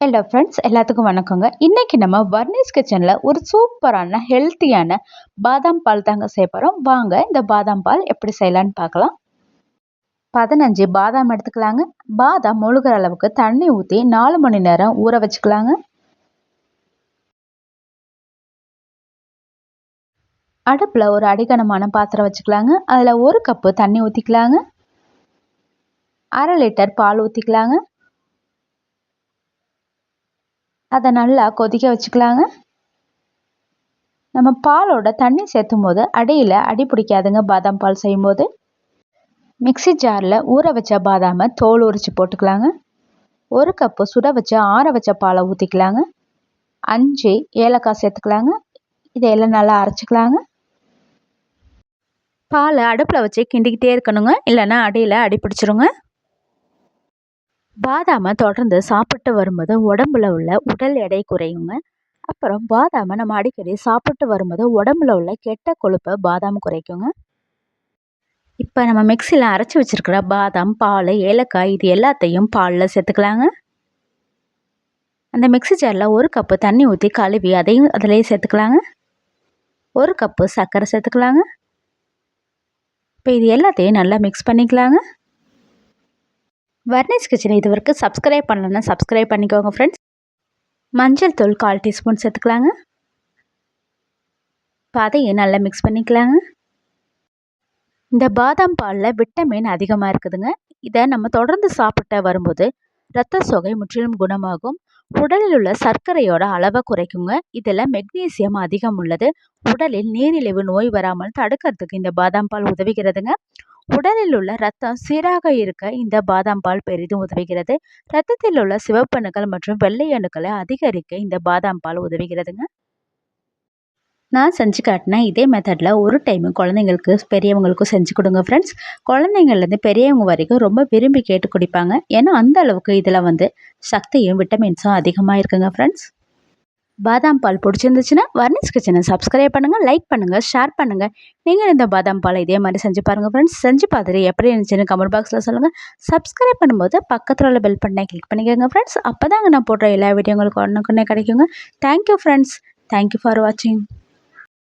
Hello friends எல்லாத்துக்கும் வணக்கங்க. இன்றைக்கி நம்ம வர்னிஸ் கிச்சனில் ஒரு சூப்பரான ஹெல்த்தியான பாதாம் பால் தாங்க செய்ய போகிறோம் வாங்க இந்த பாதாம் பால் எப்படி செய்யலான்னு பார்க்கலாம். பதினஞ்சு பாதாம் எடுத்துக்கலாங்க. பாதாம் முழுகிற அளவுக்கு தண்ணி ஊற்றி நாலு மணி நேரம் ஊற வச்சுக்கலாங்க. அடுப்பில் ஒரு அடிகனமான பாத்திரம் வச்சுக்கலாங்க. அதில் ஒரு கப்பு தண்ணி ஊற்றிக்கலாங்க அரை லிட்டர் பால் ஊற்றிக்கலாங்க அதை நல்லா கொதிக்க வச்சுக்கலாங்க. நம்ம பாலோட தண்ணி சேர்த்தும் போது அடியில் அடி பிடிக்காதுங்க பாதாம் பால் செய்யும்போது. மிக்சி ஜாரில் ஊற வச்ச பாதாமை தோல் உரித்து போட்டுக்கலாங்க. ஒரு கப்பு சுட வச்ச ஆற வச்ச பாலை ஊற்றிக்கலாங்க அஞ்சு ஏலக்காய் சேர்த்துக்கலாங்க. இதையெல்லாம் நல்லா அரைச்சிக்கலாங்க. பாலை அடுப்பில் வச்சு கிண்டிக்கிட்டே இருக்கணுங்க. இல்லைன்னா அடியில் அடி பிடிச்சிருங்க. பாதாமை தொடர்ந்து சாப்பிட்டு வரும்போது உடம்புல உள்ள உடல் எடை குறையுங்க அப்புறம் பாதாமை நம்ம அடிக்கடி சாப்பிட்டு வரும்போது உடம்புல உள்ள கெட்ட கொழுப்பை பாதாம் குறைக்குங்க. இப்போ நம்ம மிக்சியில் அரைச்சி வச்சுருக்கிற பாதாம் பால் ஏலக்காய் இது எல்லாத்தையும் பாலில் சேர்த்துக்கலாங்க. அந்த மிக்சி ஜாரில் ஒரு கப்பு தண்ணி ஊற்றி கழுவி அதையும் அதிலேயே சேர்த்துக்கலாங்க. ஒரு கப்பு சர்க்கரை சேர்த்துக்கலாங்க. இப்போ இது எல்லாத்தையும் நல்லா மிக்ஸ் பண்ணிக்கலாங்க. வர்னிஸ் கிச்சன் இது வரைக்கும் சப்ஸ்கிரைப் பண்ணலன்னா சப்ஸ்கிரைப் பண்ணிக்கோங்க ஃப்ரெண்ட்ஸ் மஞ்சள் தூள் கால் டீஸ்பூன் சேர்த்துக்கலாங்க. பாதையை நல்லா மிக்ஸ் பண்ணிக்கலாங்க. இந்த பாதாம் பாலில் விட்டமின் அதிகமாக இருக்குதுங்க. இதை நம்ம தொடர்ந்து சாப்பிட்ட வரும்போது இரத்த சோகை முற்றிலும் குணமாகும். உடலில் உள்ள சர்க்கரையோட அளவை குறைக்குங்க. இதில் மெக்னீசியம் அதிகம் உள்ளது. உடலில் நீரிழிவு நோய் வராமல் தடுக்கிறதுக்கு இந்த பாதாம் பால் உதவுகிறதுங்க. உடலில் உள்ள ரத்தம் சீராக இருக்க இந்த பாதாம் பால் பெரிதும் உதவுகிறது. ரத்தத்தில் உள்ள சிவப்பணுக்கள் மற்றும் வெள்ளை அணுக்களை அதிகரிக்க இந்த பாதாம் பால் உதவுகிறதுங்க. நான் செஞ்சு காட்டினேன் இதே மெத்தடில் ஒரு டைமு குழந்தைங்களுக்கு பெரியவங்களுக்கும் செஞ்சு கொடுங்க ஃப்ரெண்ட்ஸ் குழந்தைங்கள்லேருந்து பெரியவங்க வரைக்கும் ரொம்ப விரும்பி கேட்டு குடிப்பாங்க. ஏன்னா அந்த அளவுக்கு இதில் வந்து சக்தியும் விட்டமின்ஸும் அதிகமாக இருக்குங்க ஃப்ரெண்ட்ஸ் பாதாம் பால் பிடிச்சிருந்துச்சுன்னா வர்னிஸ் கிச்சனை சப்ஸ்கிரைப் பண்ணுங்கள் லைக் பண்ணுங்கள் ஷேர் பண்ணுங்கள் நீங்கள் இந்த பாதாம் பாலை இதே மாதிரி செஞ்சு பாருங்கள் ஃப்ரெண்ட்ஸ் செஞ்சு பார்த்துட்டு எப்படி இருந்துச்சுன்னு கமெண்ட் பாக்ஸில் சொல்லுங்கள் சப்ஸ்கிரைப் பண்ணும்போது பக்கத்தில் உள்ள பெல் பட்டனை கிளிக் பண்ணிக்கோங்க ஃப்ரெண்ட்ஸ் அப்போ தாங்க நான் போடுற எல்லா வீடியோ உங்களுக்கு ஒன்றுக்குன்னே கிடைக்குங்க. தேங்க்யூ ஃப்ரெண்ட்ஸ் தேங்க்யூ ஃபார் வாட்சிங்